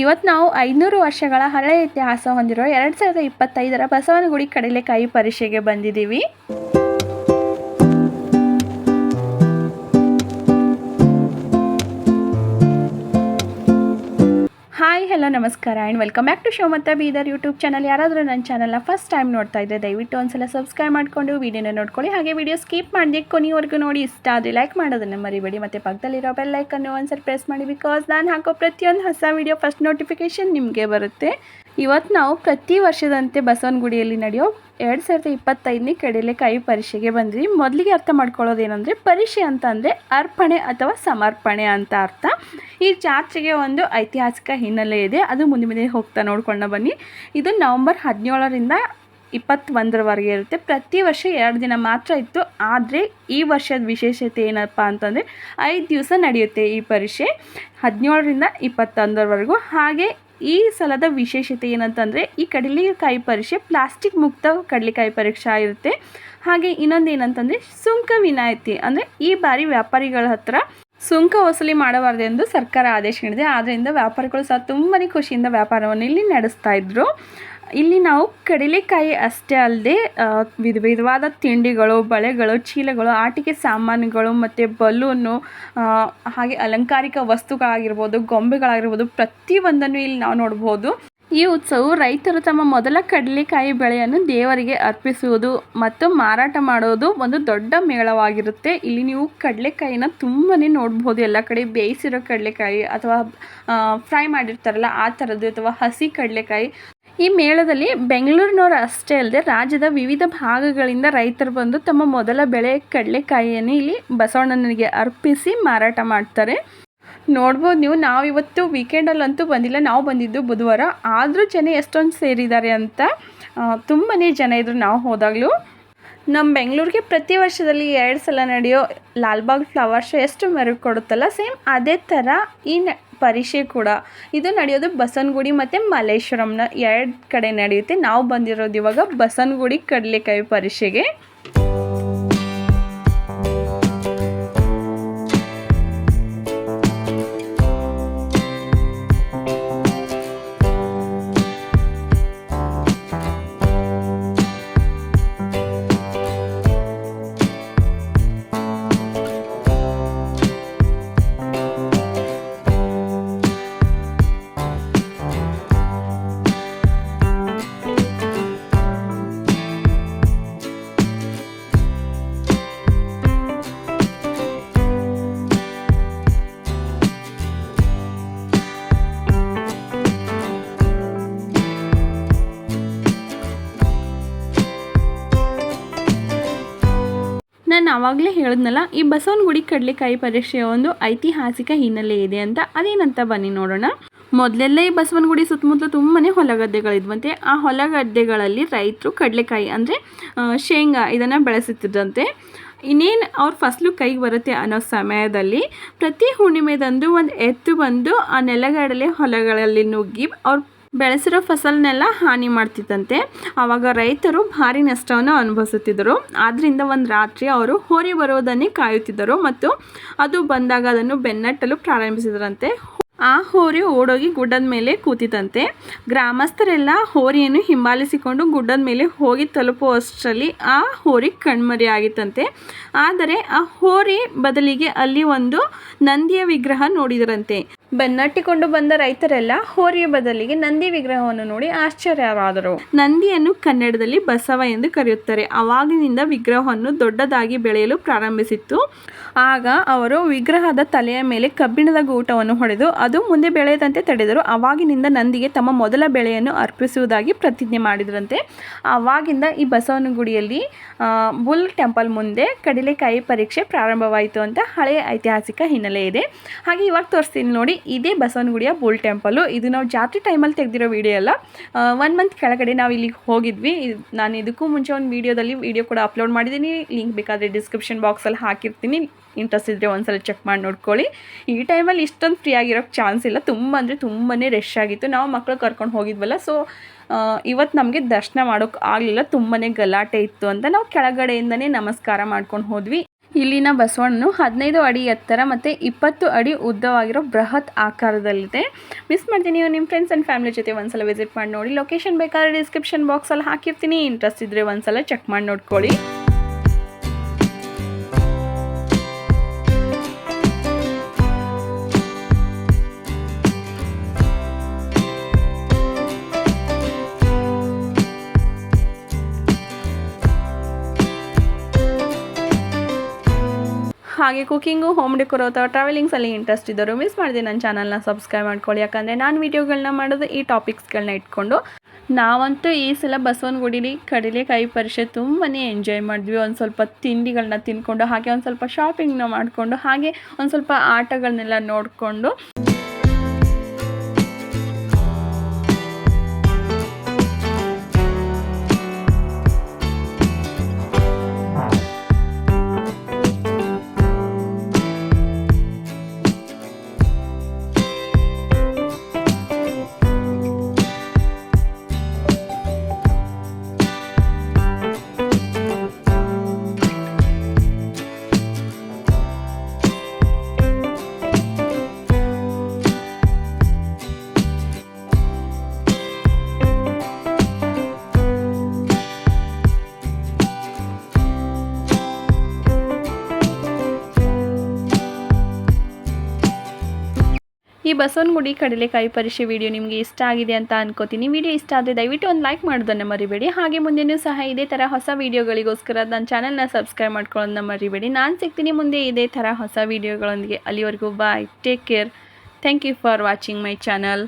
ಇವತ್ತು ನಾವು ಐನೂರು ವರ್ಷಗಳ ಹಳೆಯ ಇತಿಹಾಸ ಹೊಂದಿರುವ ಎರಡು ಸಾವಿರದ ಇಪ್ಪತ್ತೈದರ ಬಸವನಗುಡಿ ಕಡಲೆಕಾಯಿ ಪರೀಕ್ಷೆಗೆ ಬಂದಿದ್ದೀವಿ. ಹಾಯ್ ಹಲೋ ನಮಸ್ಕಾರ and welcome back to show ಮತ್ತು ಬೀದರ್ ಯೂಟ್ಯೂಬ್ ಚಾನಲ್ ಯಾರಾದರೂ ನನ್ನ ಚಾನಲ್ನ ಫಸ್ಟ್ ಟೈಮ್ ನೋಡ್ತಾ ಇದ್ದರೆ ದಯವಿಟ್ಟು ಒಂದ್ಸಲ ಸಬ್ಸ್ಕ್ರೈಬ್ ಮಾಡಿಕೊಂಡು ವೀಡಿಯೋನ ನೋಡ್ಕೊಳ್ಳಿ. ಹಾಗೆ ವೀಡಿಯೋ ಸ್ಕಿಪ್ ಮಾಡಿದೆ ಕೊನೆವರೆಗೂ ನೋಡಿ. ಇಷ್ಟ ಆದರೆ ಲೈಕ್ ಮಾಡೋದನ್ನು ಮರಿಬೇಡಿ. ಮತ್ತು ಪಕ್ಕದಲ್ಲಿರೋ ಬೆಲ್ ಲೈಕನ್ನು ಒಂದ್ಸಲ ಪ್ರೆಸ್ ಮಾಡಿ ಬಿಕಾಸ್ ನಾನು ಹಾಕೋ ಪ್ರತಿಯೊಂದು ಹೊಸ ವೀಡಿಯೋ ಫಸ್ಟ್ ನೋಟಿಫಿಕೇಷನ್ ನಿಮಗೆ ಬರುತ್ತೆ. ಇವತ್ತು ನಾವು ಪ್ರತಿ ವರ್ಷದಂತೆ ಬಸವನಗುಡಿಯಲ್ಲಿ ನಡೆಯೋ ಎರಡು ಸಾವಿರದ ಇಪ್ಪತ್ತೈದನೇ ಕಡಲೆಕಾಯಿ ಪರೀಕ್ಷೆಗೆ ಬಂದ್ವಿ. ಮೊದಲಿಗೆ ಅರ್ಥ ಮಾಡ್ಕೊಳ್ಳೋದೇನೆಂದರೆ ಪರೀಕ್ಷೆ ಅಂತ ಅಂದರೆ ಅರ್ಪಣೆ ಅಥವಾ ಸಮರ್ಪಣೆ ಅಂತ ಅರ್ಥ. ಈ ಜಾತ್ರೆಗೆ ಒಂದು ಐತಿಹಾಸಿಕ ಹಿನ್ನೆಲೆ ಇದೆ. ಅದು ಮುಂದೆ ಮುಂದೆ ಹೋಗ್ತಾ ನೋಡ್ಕೊಂಡು ಬನ್ನಿ. ಇದು ನವಂಬರ್ ಹದಿನೇಳರಿಂದ ಇಪ್ಪತ್ತೊಂದರವರೆಗೆ ಇರುತ್ತೆ. ಪ್ರತಿ ವರ್ಷ ಎರಡು ದಿನ ಮಾತ್ರ ಇತ್ತು. ಆದರೆ ಈ ವರ್ಷದ ವಿಶೇಷತೆ ಏನಪ್ಪ ಅಂತಂದರೆ ಐದು ದಿವಸ ನಡೆಯುತ್ತೆ ಈ ಪರೀಕ್ಷೆ. ಹದಿನೇಳರಿಂದ ಇಪ್ಪತ್ತೊಂದರವರೆಗೂ. ಹಾಗೆ ಈ ಸಲದ ವಿಶೇಷತೆ ಏನಂತಂದರೆ ಈ ಕಡಲೆಕಾಯಿ ಪರೀಕ್ಷೆ ಪ್ಲಾಸ್ಟಿಕ್ ಮುಕ್ತ ಕಡಲೆಕಾಯಿ ಪರೀಕ್ಷೆ ಇರುತ್ತೆ ಹಾಗೆ ಇನ್ನೊಂದು ಏನಂತಂದರೆ ಸುಂಕ ವಿನಾಯಿತಿ, ಅಂದರೆ ಈ ಬಾರಿ ವ್ಯಾಪಾರಿಗಳ ಹತ್ರ ಸುಂಕ ವಸೂಲಿ ಮಾಡಬಾರ್ದೆಂದು ಸರ್ಕಾರ ಆದೇಶ ನೀಡಿದೆ. ಆದ್ದರಿಂದ ವ್ಯಾಪಾರಿಗಳು ಸಹ ತುಂಬಾ ಖುಷಿಯಿಂದ ವ್ಯಾಪಾರವನ್ನು ಇಲ್ಲಿ ನಡೆಸ್ತಾ ಇದ್ರು. ಇಲ್ಲಿ ನಾವು ಕಡಲೆಕಾಯಿ ಅಷ್ಟೇ ಅಲ್ಲದೆ ವಿಧ ವಿಧವಾದ ತಿಂಡಿಗಳು, ಬಳೆಗಳು, ಚೀಲಗಳು, ಆಟಿಕೆ ಸಾಮಾನುಗಳು ಮತ್ತು ಬಲೂನು ಹಾಗೆ ಅಲಂಕಾರಿಕ ವಸ್ತುಗಳಾಗಿರ್ಬೋದು, ಗೊಂಬೆಗಳಾಗಿರ್ಬೋದು ಪ್ರತಿಯೊಂದನ್ನು ಇಲ್ಲಿ ನಾವು ನೋಡ್ಬೋದು. ಈ ಉತ್ಸವವು ರೈತರು ತಮ್ಮ ಮೊದಲ ಕಡಲೆಕಾಯಿ ಬೆಳೆಯನ್ನು ದೇವರಿಗೆ ಅರ್ಪಿಸುವುದು ಮತ್ತು ಮಾರಾಟ ಮಾಡೋದು ಒಂದು ದೊಡ್ಡ ಮೇಳವಾಗಿರುತ್ತೆ. ಇಲ್ಲಿ ನೀವು ಕಡಲೆಕಾಯಿನ ತುಂಬಾ ನೋಡ್ಬೋದು. ಎಲ್ಲ ಕಡೆ ಬೇಯಿಸಿರೋ ಕಡಲೆಕಾಯಿ ಅಥವಾ ಫ್ರೈ ಮಾಡಿರ್ತಾರಲ್ಲ ಆ ಥರದ್ದು ಅಥವಾ ಹಸಿ ಕಡಲೆಕಾಯಿ ಈ ಮೇಳದಲ್ಲಿ ಬೆಂಗಳೂರಿನವರು ಅಷ್ಟೇ ಅಲ್ಲದೆ ರಾಜ್ಯದ ವಿವಿಧ ಭಾಗಗಳಿಂದ ರೈತರು ಬಂದು ತಮ್ಮ ಮೊದಲ ಬೆಳೆ ಕಡಲೆಕಾಯಿಯನ್ನು ಇಲ್ಲಿ ಬಸವಣ್ಣನಿಗೆ ಅರ್ಪಿಸಿ ಮಾರಾಟ ಮಾಡ್ತಾರೆ. ನೋಡ್ಬೋದು ನೀವು ನಾವು ಇವತ್ತು ವೀಕೆಂಡಲ್ಲಂತೂ ಬಂದಿಲ್ಲ, ನಾವು ಬಂದಿದ್ದು ಬುಧವಾರ. ಆದರೂ ಜನ ಎಷ್ಟೊಂದು ಸೇರಿದ್ದಾರೆ ಅಂತ ತುಂಬಾ ಜನ ಇದ್ರು ನಾವು ಹೋದಾಗಲೂ. ನಮ್ಮ ಬೆಂಗಳೂರಿಗೆ ಪ್ರತಿ ವರ್ಷದಲ್ಲಿ ಎರಡು ಸಲ ನಡೆಯೋ ಲಾಲ್ಬಾಗ್ ಫ್ಲವರ್ ಶೋ ಎಷ್ಟು ಮೆರುಗು ಕೊಡುತ್ತಲ್ಲ, ಸೇಮ್ ಅದೇ ಥರ ಈ ಪರೀಕ್ಷೆ ಕೂಡ. ಇದು ನಡೆಯೋದು ಬಸವನಗುಡಿ ಮತ್ತು ಮಲ್ಲೇಶ್ವರಂನ ಎರಡು ಕಡೆ ನಡೆಯುತ್ತೆ. ನಾವು ಬಂದಿರೋದು ಇವಾಗ ಬಸವನಗುಡಿ ಕಡಲೆಕಾಯಿ ಪರೀಕ್ಷೆಗೆ. ನಾನು ಆವಾಗಲೇ ಹೇಳಿದ್ನಲ್ಲ, ಈ ಬಸವನಗುಡಿ ಕಡಲೆಕಾಯಿ ಪರೀಕ್ಷೆಯ ಒಂದು ಐತಿಹಾಸಿಕ ಹಿನ್ನೆಲೆ ಇದೆ ಅಂತ ಅದೇನಂತ ಬನ್ನಿ ನೋಡೋಣ. ಮೊದಲೆಲ್ಲ ಈ ಬಸವನಗುಡಿ ಸುತ್ತಮುತ್ತಲು ತುಂಬಾ ಹೊಲಗದ್ದೆಗಳಿದ್ವಂತೆ ಆ ಹೊಲಗದ್ದೆಗಳಲ್ಲಿ ರೈತರು ಕಡಲೆಕಾಯಿ ಅಂದರೆ ಶೇಂಗಾ ಇದನ್ನು ಬೆಳೆಸುತ್ತಿದ್ದಂತೆ ಇನ್ನೇನು ಅವ್ರ ಫಸಲು ಕೈಗೆ ಬರುತ್ತೆ ಅನ್ನೋ ಸಮಯದಲ್ಲಿ ಪ್ರತಿ ಹುಣ್ಣಿಮೆದಂದು ಒಂದು ಎತ್ತು ಬಂದು ಆ ನೆಲಗಡಲೆ ಹೊಲಗಳಲ್ಲಿ ನುಗ್ಗಿ ಅವ್ರು ಬೆಳೆಸಿರೋ ಫಸಲನ್ನೆಲ್ಲ ಹಾನಿ ಮಾಡ್ತಿದ್ದಂತೆ ಆವಾಗ ರೈತರು ಭಾರಿ ನಷ್ಟವನ್ನು ಅನುಭವಿಸುತ್ತಿದ್ದರು. ಆದ್ದರಿಂದ ಒಂದು ರಾತ್ರಿ ಅವರು ಹೋರಿ ಬರೋದನ್ನೇ ಕಾಯುತ್ತಿದ್ದರು ಮತ್ತು ಅದು ಬಂದಾಗ ಅದನ್ನು ಬೆನ್ನಟ್ಟಲು ಪ್ರಾರಂಭಿಸಿದರಂತೆ. ಆ ಹೋರಿ ಓಡೋಗಿ ಗುಡ್ಡದ ಮೇಲೆ ಕೂತಿತಂತೆ ಗ್ರಾಮಸ್ಥರೆಲ್ಲ ಹೋರಿಯನ್ನು ಹಿಂಬಾಲಿಸಿಕೊಂಡು ಗುಡ್ಡದ ಮೇಲೆ ಹೋಗಿ ತಲುಪುವಷ್ಟರಲ್ಲಿ ಆ ಹೋರಿ ಕಣ್ಮರೆಯಾಗಿತ್ತಂತೆ ಆದರೆ ಆ ಹೋರಿ ಬದಲಿಗೆ ಅಲ್ಲಿ ಒಂದು ನಂದಿಯ ವಿಗ್ರಹ ನೋಡಿದರಂತೆ. ಬೆನ್ನಟ್ಟಿಕೊಂಡು ಬಂದ ರೈತರೆಲ್ಲ ಹೋರಿಯ ಬದಲಿಗೆ ನಂದಿ ವಿಗ್ರಹವನ್ನು ನೋಡಿ ಆಶ್ಚರ್ಯರಾದರು. ನಂದಿಯನ್ನು ಕನ್ನಡದಲ್ಲಿ ಬಸವ ಎಂದು ಕರೆಯುತ್ತಾರೆ. ಅವಾಗಿನಿಂದ ವಿಗ್ರಹವನ್ನು ದೊಡ್ಡದಾಗಿ ಬೆಳೆಯಲು ಪ್ರಾರಂಭಿಸಿತ್ತು. ಆಗ ಅವರು ವಿಗ್ರಹದ ತಲೆಯ ಮೇಲೆ ಕಬ್ಬಿಣದ ಗೂಟವನ್ನು ಹೊಡೆದು ಅದು ಮುಂದೆ ಬೆಳೆಯದಂತೆ ತಡೆದರು. ಅವಾಗಿನಿಂದ ನಂದಿಗೆ ತಮ್ಮ ಮೊದಲ ಬೆಳೆಯನ್ನು ಅರ್ಪಿಸುವುದಾಗಿ ಪ್ರತಿಜ್ಞೆ ಮಾಡಿದರಂತೆ. ಆವಾಗಿಂದ ಈ ಬಸವನ ಗುಡಿಯಲ್ಲಿ ಬುಲ್ ಟೆಂಪಲ್ ಮುಂದೆ ಕಡಲೆಕಾಯಿ ಪರೀಕ್ಷೆ ಪ್ರಾರಂಭವಾಯಿತು ಅಂತ ಹಳೆಯ ಐತಿಹಾಸಿಕ ಹಿನ್ನೆಲೆ ಇದೆ. ಹಾಗೆ ಇವಾಗ ತೋರಿಸ್ತೀನಿ ನೋಡಿ ಇದೇ ಬಸವನಗುಡಿಯ ಬುಲ್ ಟೆಂಪಲ್ಲು ಇದು ನಾವು ಜಾತ್ರೆ ಟೈಮಲ್ಲಿ ತೆಗೆದಿರೋ ವಿಡಿಯೋ ಅಲ್ಲ. ಒನ್ ಮಂತ್ ಕೆಳಗಡೆ ನಾವು ಇಲ್ಲಿಗೆ ಹೋಗಿದ್ವಿ. ನಾನು ಇದಕ್ಕೂ ಮುಂಚೆ ಒಂದು ವಿಡಿಯೋದಲ್ಲಿ ವೀಡಿಯೋ ಕೂಡ ಅಪ್ಲೋಡ್ ಮಾಡಿದ್ದೀನಿ. ಲಿಂಕ್ ಬೇಕಾದರೆ ಡಿಸ್ಕ್ರಿಪ್ಷನ್ ಬಾಕ್ಸಲ್ಲಿ ಹಾಕಿರ್ತೀನಿ. ಇಂಟ್ರೆಸ್ಟ್ ಇದ್ದರೆ ಒಂದ್ಸಲ ಚೆಕ್ ಮಾಡಿ ನೋಡ್ಕೊಳ್ಳಿ. ಈ ಟೈಮಲ್ಲಿ ಇಷ್ಟೊಂದು ಫ್ರೀ ಆಗಿರೋಕ್ಕೆ ಚಾನ್ಸ್ ಇಲ್ಲ. ತುಂಬ ಅಂದರೆ ತುಂಬಾ ರಶ್ ಆಗಿತ್ತು. ನಾವು ಮಕ್ಕಳು ಕರ್ಕೊಂಡು ಹೋಗಿದ್ವಲ್ಲ. ಸೊ ಇವತ್ತು ನಮಗೆ ದರ್ಶನ ಮಾಡೋಕೆ ಆಗಲಿಲ್ಲ. ತುಂಬಾ ಗಲಾಟೆ ಇತ್ತು ಅಂತ ನಾವು ಕೆಳಗಡೆಯಿಂದನೇ ನಮಸ್ಕಾರ ಮಾಡ್ಕೊಂಡು ಹೋದ್ವಿ. ಇಲ್ಲಿನ ಬಸವಣ್ಣನು ಹದಿನೈದು ಅಡಿ ಎತ್ತರ ಮತ್ತು ಇಪ್ಪತ್ತು ಅಡಿ ಉದ್ದವಾಗಿರೋ ಬೃಹತ್ ಆಕಾರದಲ್ಲಿದೆ. ಮಿಸ್ ಮಾಡ್ತೀನಿ ನೀವು ನಿಮ್ಮ ಫ್ರೆಂಡ್ಸ್ ಆ್ಯಂಡ್ ಫ್ಯಾಮಿಲಿ ಜೊತೆ ಒಂದ್ಸಲ ವಿಸಿಟ್ ಮಾಡಿ ನೋಡಿ. ಲೊಕೇಶನ್ ಬೇಕಾದ್ರೆ ಡಿಸ್ಕ್ರಿಪ್ಷನ್ ಬಾಕ್ಸಲ್ಲಿ ಹಾಕಿರ್ತೀನಿ. ಇಂಟ್ರೆಸ್ಟ್ ಇದ್ದರೆ ಒಂದ್ಸಲ ಚೆಕ್ ಮಾಡಿ ನೋಡ್ಕೊಳ್ಳಿ. ಹಾಗೆ ಕುಕ್ಕಿಂಗು ಹೋಮ್ ಡೆಕೋರ್ ಅಥವಾ ಟ್ರಾವೆಲಿಂಗ್ಸಲ್ಲಿ ಇಂಟ್ರೆಸ್ಟ್ ಇದ್ದರು ಮಿಸ್ ಮಾಡಿದೆ ನನ್ನ ಚಾನಲ್ನ ಸಬ್ಸ್ಕ್ರೈಬ್ ಮಾಡ್ಕೊಳ್ಳಿ. ಯಾಕಂದರೆ ನಾನು ವೀಡಿಯೋಗಳನ್ನ ಮಾಡೋದು ಈ ಟಾಪಿಕ್ಸ್ಗಳನ್ನ ಇಟ್ಕೊಂಡು. ನಾವಂತೂ ಈ ಸಲ ಬಸವನಗುಡಿಲಿ ಕಡಲೆಕಾಯಿ ಪರಿಷೆ ತುಂಬಾ ಎಂಜಾಯ್ ಮಾಡಿದ್ವಿ. ಒಂದು ಸ್ವಲ್ಪ ತಿಂಡಿಗಳನ್ನ ತಿನ್ಕೊಂಡು, ಹಾಗೆ ಒಂದು ಸ್ವಲ್ಪ ಶಾಪಿಂಗ್ನ ಮಾಡಿಕೊಂಡು, ಹಾಗೆ ಒಂದು ಸ್ವಲ್ಪ ಆಟಗಳನ್ನೆಲ್ಲ ನೋಡಿಕೊಂಡು. ಈ ಬಸವನಗುಡಿ ಕಡಲೆಕಾಯಿ ಪರಿಷೆ ವಿಡಿಯೋ ನಿಮಗೆ ಇಷ್ಟ ಆಗಿದೆ ಅಂತ ಅನ್ಕೋತೀನಿ. ವಿಡಿಯೋ ಇಷ್ಟ ಆದರೆ ದಯವಿಟ್ಟು ಒಂದು ಲೈಕ್ ಮಾಡೋದನ್ನು ಮರಿಬೇಡಿ. ಹಾಗೆ ಮುಂದೆನೂ ಸಹ ಇದೇ ಥರ ಹೊಸ ವೀಡಿಯೋಗಳಿಗೋಸ್ಕರ ನನ್ನ ಚಾನಲ್ನ ಸಬ್ಸ್ಕ್ರೈಬ್ ಮಾಡ್ಕೊಳ್ಳೋದನ್ನ ಮರಿಬೇಡಿ. ನಾನು ಸಿಗ್ತೀನಿ ಮುಂದೆ ಇದೇ ಥರ ಹೊಸ ವೀಡಿಯೋಗಳೊಂದಿಗೆ. ಅಲ್ಲಿವರೆಗೂ bye take care thank you for watching my channel